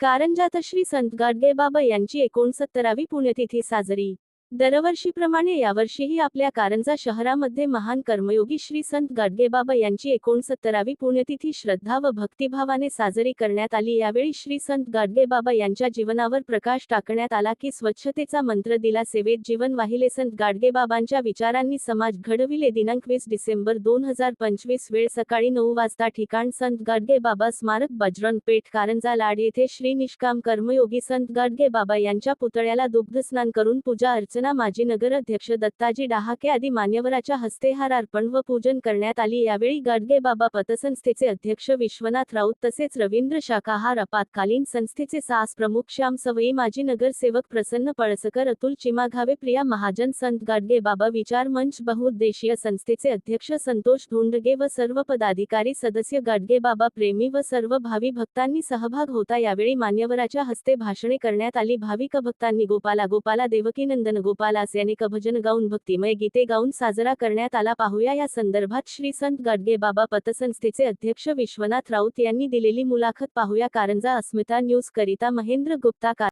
कारंजात श्री संत गाडगेबाबा यांची एकोणसत्तरावी पुण्यतिथी साजरी. दरवर्षीप्रमाणे यावर्षीही आपल्या कारंजा शहरामध्ये महान कर्मयोगी श्री संत गाडगेबाबा यांची एकोणसत्तरावी पुण्यतिथी श्रद्धा व भक्तिभावाने साजरी करण्यात आली. यावेळी श्री संत गाडगेबाबा यांच्या जीवनावर प्रकाश टाकण्यात आला की स्वच्छतेचा मंत्र दिला. सेवेत जीवन वाहिले संत गाडगेबाबांच्या विचारांनी समाज घडविले. दिनांक वीस डिसेंबर दोन हजार पंचवीस वेळ सकाळी नऊ वाजता ठिकाण संत गाडगेबाबा स्मारक बजरंग पेठ कारंजा लाड येथे श्री निष्काम कर्मयोगी संत गाडगेबाबा यांच्या पुतळ्याला दुग्धस्नान करून पूजा अर्चना माजी नगराध्यक्ष दत्ताजी डहाके आदी मान्यवराच्या हस्ते हार अर्पण व पूजन करण्यात आली. यावेळी गाडगेबाबा पतसंस्थेचे अध्यक्ष विश्वनाथ राऊत तसेच रवींद्र शाकाहार आपत्कालीन संस्थेचे सास प्रमुख श्याम सवई माजी नगरसेवक प्रसन्न पळसकर अतुल चिमाघावे प्रिया महाजन संत गाडगेबाबा विचार मंच बहुउद्देशीय संस्थेचे अध्यक्ष संतोष धोंडगे व सर्व पदाधिकारी सदस्य गाडगेबाबा प्रेमी व सर्व भावी भक्तांनी सहभाग होता. यावेळी मान्यवराच्या हस्ते भाषणे करण्यात आली. भाविक भक्तांनी गोपाला गोपाला देवकीनंदन गोपालास याने कभजन गाऊन भक्तिमय गीते गाऊन साजरा करण्यात आला. पाहूया या संदर्भात श्री संत गाडगेबाबा पतसंस्थेचे अध्यक्ष विश्वनाथ राऊत यांनी दिलेली मुलाखत पाहूया. कारंजा अस्मिता न्यूज करिता महेंद्र गुप्ता कार